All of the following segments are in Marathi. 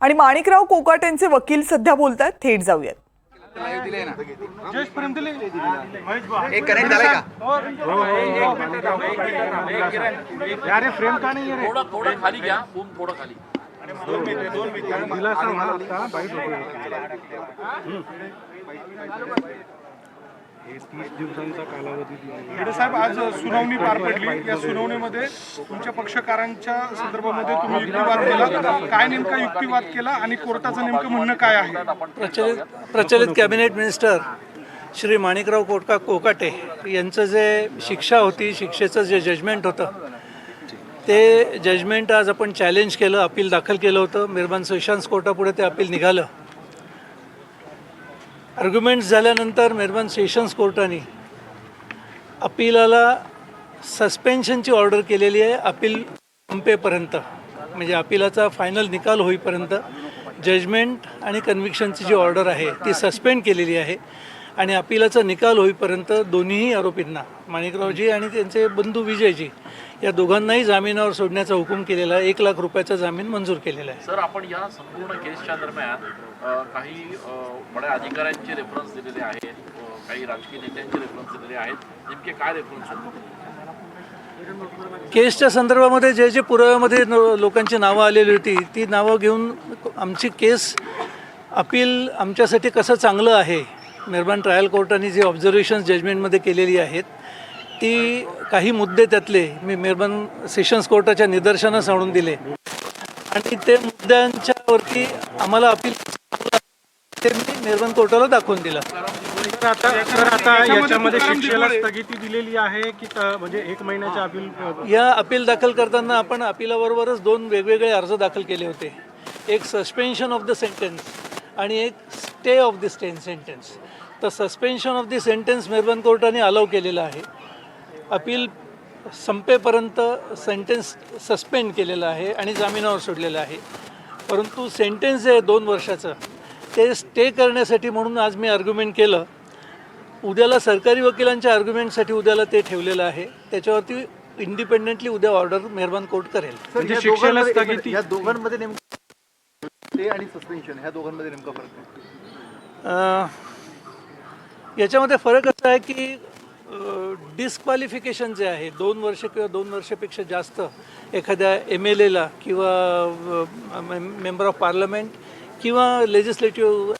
आणि माणिकराव कोकाटेंचे वकील सध्या बोलतात थेट जाऊयात. जयेशपर्यंत दिले महेश भाऊ एक कनेक्ट झालाय का? अरे फ्रेम का नाही रे थोडं थोडं खाली घ्या फोन थोडं खाली दोन साहेब आज सुनावणी पार पडली. या सुनावणीमध्ये तुमच्या पक्षकारांच्या संदर्भामध्ये तुम्ही युक्तिवाद केला. काय नेमका युक्तिवाद केला आणि कोर्टाचं नेमकं म्हणणं काय आहे? प्रचलित प्रचलित कॅबिनेट मिनिस्टर श्री माणिकराव कोटका कोकाटे यांचं जे शिक्षा होती शिक्षेचं जे जजमेंट होतं ते जजमेंट आज आपण चॅलेंज केलं अपील दाखल केलं होतं. मेहरबान सेशन्स कोर्टापुढे ते अपील निघालं. आर्ग्युमेंट्स झाल्यानंतर मेहरबान सेशन्स कोर्टाने अपिलाला सस्पेन्शनची ऑर्डर केलेली आहे. अपील संपेपर्यंत म्हणजे अपिलाचा फायनल निकाल होईपर्यंत जजमेंट आणि कन्व्हिक्शनची जी ऑर्डर आहे ती सस्पेंड केलेली आहे. आणि अपिलाचा निकाल होईपर्यंत दोन्हीही आरोपींना माणिकरावजी आणि त्यांचे बंधू विजयजी या दोघांनाही जामिनावर सोडण्याचा हुकूम केलेला आहे. एक लाख रुपयाचा जामीन मंजूर केलेला आहे. सर आपण या संपूर्ण केसच्या दरम्यान काही बड्या अधिकाऱ्यांचे रेफरन्स दिलेले आहेत काही राजकीय नेत्यांचे रेफरन्स दिलेले आहेत. नेमके काय रेफरन्स होते? केसच्या संदर्भामध्ये जे जे पुराव्यामध्ये लोकांची नावं आलेली होती ती नावं घेऊन आमची केस अपील आमच्यासाठी कसं चांगलं आहे मेहरबान ट्रायल कोर्टाने जी ऑब्झर्वेशन्स जजमेंटमध्ये केलेली आहेत ती काही मुद्दे त्यातले मी मेहरबान सेशन्स कोर्टाच्या निदर्शनास आणून दिले. आणि ते मुद्द्यांच्यावरती आम्हाला अपील ते मी मेहरबान कोर्टाला दाखवून दिलं. तर आता तर आता याच्यामध्ये शिक्षेला स्थगिती दिलेली आहे की त- म्हणजे एक महिन्याच्या अपील या अपील दाखल करताना आपण अपिलाबरोबरच दोन वेगवेगळे अर्ज दाखल केले होते. एक सस्पेन्शन ऑफ द सेंटेन्स आणि एक stay of the stain sentence तर सस्पेन्शन ऑफ द सेंटेन्स मेहरबान कोर्टाने अलाव केलेलं आहे. अपील संपेपर्यंत सेंटेन्स सस्पेंड केलेलं आहे आणि जामिनावर सोडलेलं आहे. परंतु सेंटेन्स जे आहे दोन वर्षाचं ते स्टे करण्यासाठी म्हणून आज मी आर्ग्युमेंट केलं. उद्याला सरकारी वकिलांच्या आर्ग्युमेंटसाठी उद्याला ते ठेवलेलं आहे. त्याच्यावरती इंडिपेंडेंटली उद्या ऑर्डर मेहरबान कोर्ट करेल. म्हणजे या दोघांमध्ये नेमकं ते आणि सस्पेन्शन ह्या दोघांमध्ये नेमका फरक आहे अं, याच्यामध्ये फरक असा आहे की डिस्क्वालिफिकेशन जे आहे दोन वर्ष किंवा दोन वर्षापेक्षा जास्त एखाद्या एम एल एला किंवा मेंबर ऑफ पार्लमेंट किंवा लेजिस्लेटिव्ह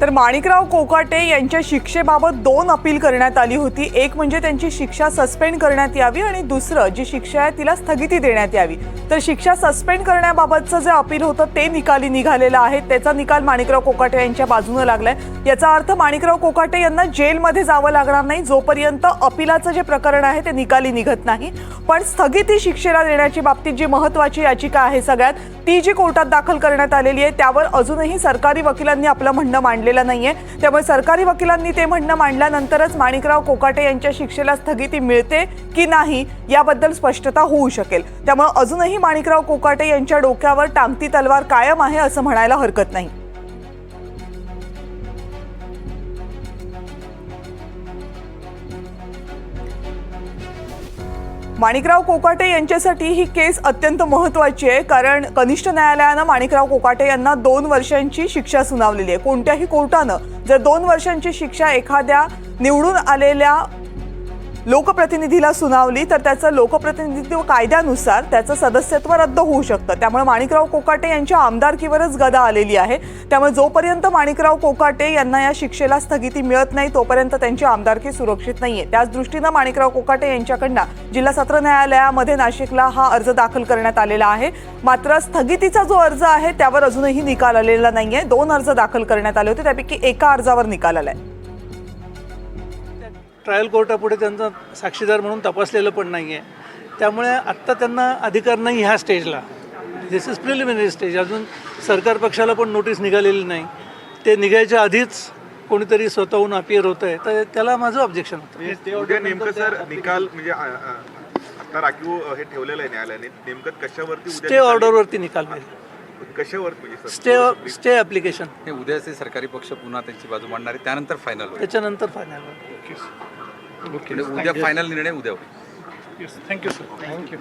तर माणिकराव कोकाटे यांच्या शिक्षेबाबत दोन अपील करण्यात आली होती. एक म्हणजे त्यांची शिक्षा सस्पेंड करण्यात यावी आणि दुसरं जी शिक्षा आहे तिला स्थगिती देण्यात यावी. तर शिक्षा सस्पेंड करण्याबाबतचं जे अपील होतं ते निकाली निघालेलं आहे. त्याचा निकाल माणिकराव कोकाटे यांच्या बाजूनं लागलाय. याचा अर्थ माणिकराव कोकाटे यांना जेलमध्ये जावं लागणार नाही. जोपर्यंत अपिलाचं जे प्रकरण आहे ते निकाली निघत नाही. पण स्थगिती शिक्षेला देण्याची बाबतीत जी महत्वाची याचिका आहे सगळ्यात ती जी कोर्टात दाखल करण्यात आलेली आहे त्यावर अजूनही सरकारी वकिलांनी आपलं म्हणणं मांडलेलं नाहीये. त्यामुळे सरकारी वकिलांनी ते म्हणणं मांडल्यानंतरच माणिकराव कोकाटे यांच्या शिक्षेला स्थगिती मिळते की नाही याबद्दल स्पष्टता होऊ शकेल. त्यामुळे अजूनही माणिकराव कोकाटे यांच्या डोक्यावर टांगती तलवार कायम आहे असं म्हणायला हरकत नाही. माणिकराव कोकाटे यांच्यासाठी ही केस अत्यंत महत्वाची आहे कारण कनिष्ठ न्यायालयानं माणिकराव कोकाटे यांना दोन वर्षांची शिक्षा सुनावलेली आहे. कोणत्याही कोर्टानं जर दोन वर्षांची शिक्षा एखाद्या निवडून आलेल्या लोकप्रतिनिधीला सुनावली तर त्याचं लोकप्रतिनिधित्व कायद्यानुसार त्याचं सदस्यत्व रद्द होऊ शकतं. त्यामुळे माणिकराव कोकाटे यांच्या आमदारकीवरच गदा आलेली आहे. त्यामुळे जोपर्यंत माणिकराव कोकाटे यांना या शिक्षेला स्थगिती मिळत नाही तोपर्यंत त्यांची आमदारकी सुरक्षित नाहीये. त्याच दृष्टीनं माणिकराव कोकाटे यांच्याकडनं जिल्हा सत्र न्यायालयामध्ये नाशिकला हा अर्ज दाखल करण्यात आलेला आहे. मात्र स्थगितीचा जो अर्ज आहे त्यावर अजूनही निकाल आलेला नाहीये. दोन अर्ज दाखल करण्यात आले होते त्यापैकी एका अर्जावर निकाल आलाय. ट्रायल कोर्टापुढे त्यांचा साक्षीदार म्हणून तपासलेलं पण नाही आहे त्यामुळे आत्ता त्यांना अधिकार नाही ह्या स्टेजला. दिस इज प्रिलिमिनरी स्टेज अजून सरकार पक्षाला पण नोटीस निघालेली नाही. ते निघायच्या आधीच कोणीतरी स्वतःहून अपियर होतं आहे तर त्याला माझं ऑब्जेक्शन होतं. नेमकं सर निकाल म्हणजे आता राखीव हे ठेवलेलं आहे न्यायालयाने. नेमकं कशावरती स्टे ऑर्डरवरती निकाल मिळेल. कशावर म्हणजे सर? स्टे स्टे ॲप्लिकेशन हे उद्याचे सरकारी पक्ष पुन्हा त्यांची बाजू मांडणार आहे. त्यानंतर फायनल होईल. त्याच्यानंतर फायनल म्हणजे उद्या फायनल निर्णय उद्या होईल. येस थँक्यू सर थँक्यू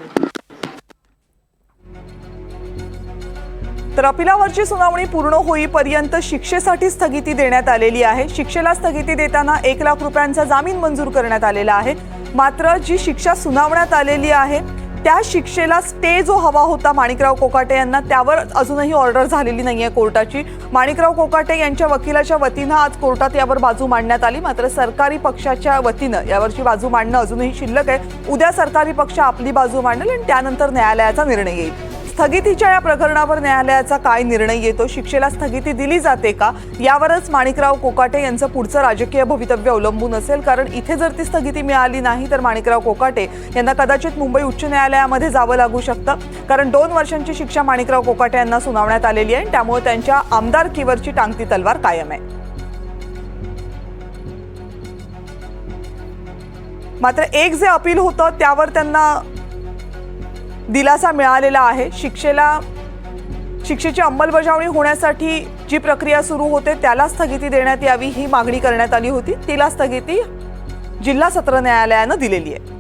तर अपिलावरची सुनावणी पूर्ण होईपर्यंत शिक्षेसाठी स्थगिती देण्यात आलेली आहे. शिक्षेला स्थगिती देताना एक लाख रुपयांचा जामीन मंजूर करण्यात आलेला आहे. मात्र जी शिक्षा सुनावण्यात आलेली आहे त्या शिक्षेला स्टे जो हवा होता माणिकराव कोकाटे यांना त्यावर अजूनही ऑर्डर झालेली नाही आहे कोर्टाची. माणिकराव कोकाटे यांच्या वकिलाच्या वतीनं आज कोर्टात यावर बाजू मांडण्यात आली. मात्र सरकारी पक्षाच्या वतीनं यावरची बाजू मांडणं अजूनही शिल्लक आहे. उद्या सरकारी पक्ष आपली बाजू मांडेल आणि त्यानंतर न्यायालयाचा निर्णय येईल. स्थगितीच्या या प्रकरणावर न्यायालयाचा काय निर्णय येतो? शिक्षेला स्थगिती दिली जाते का? यावरच माणिकराव कोकाटे यांचं पुढचं राजकीय भवितव्य अवलंबून असेल. कारण इथे जर ती स्थगिती मिळाली नाही तर माणिकराव कोकाटे यांना कदाचित मुंबई उच्च न्यायालयामध्ये जावं लागू शकतं. कारण दोन वर्षांची शिक्षा माणिकराव कोकाटे यांना सुनावण्यात आलेली आहे त्यामुळे त्यांच्या आमदारकीवरची टांगती तलवार कायम आहे. मात्र एक जे अपील होतं त्यावर त्यांना दिलासा मिळालेला आहे. शिक्षेला शिक्षेची अंमलबजावणी होण्यासाठी जी प्रक्रिया सुरू होते त्याला स्थगिती देण्यात यावी ही मागणी करण्यात आली होती. तिला स्थगिती जिल्हा सत्र न्यायालयानं दिलेली आहे.